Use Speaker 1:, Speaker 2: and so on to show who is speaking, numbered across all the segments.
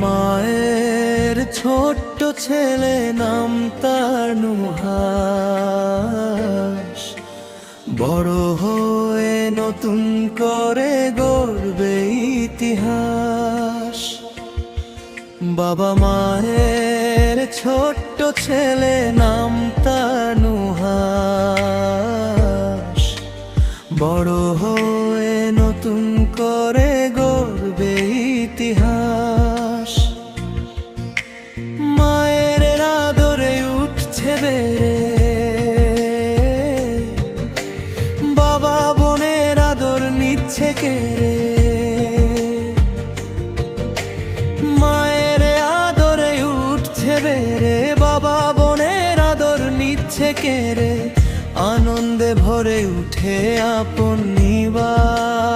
Speaker 1: মায়ের ছোট্ট ছেলে নাম তার নুহাস। বড় হয়ে নতুন করে গড়বে ইতিহাস। বাবা মায়ের ছোট্ট ছেলে নাম তার বেড়ে বাবা বোনের আদর নিচ্ছে কেড়ে মায়ের আদরে উঠছে বেড়ে। বাবা বোনের আদর নিচ্ছে কেড়ে আনন্দে ভরে উঠে আপন নিবাস।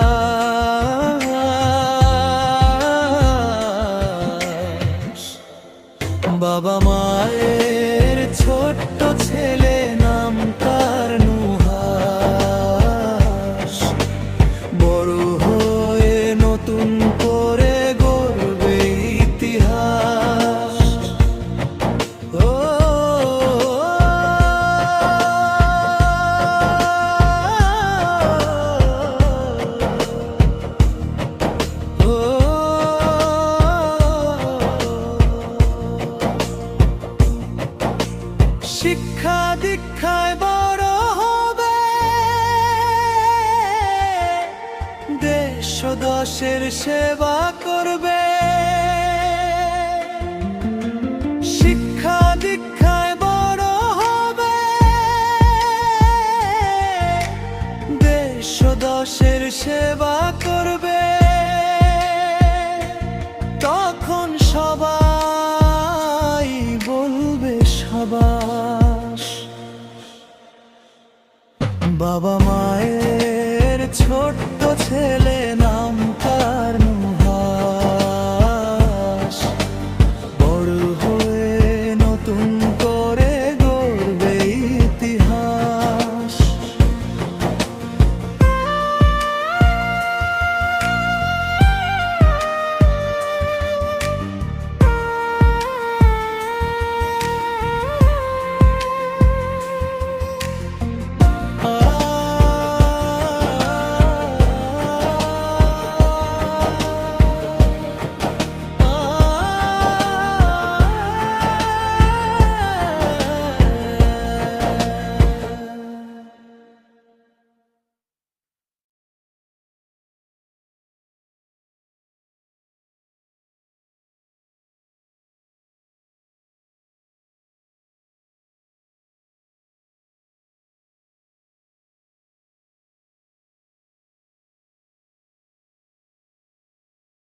Speaker 1: বাবা মায়ের ছোট্ট দেশের সেবা করবে। শিক্ষা দীক্ষায় বড় হবে। দেশ দশের সেবা করবে। তখন সবাই বলবে, সবাস। বাবা মায়ের ছোট্ট ছেলে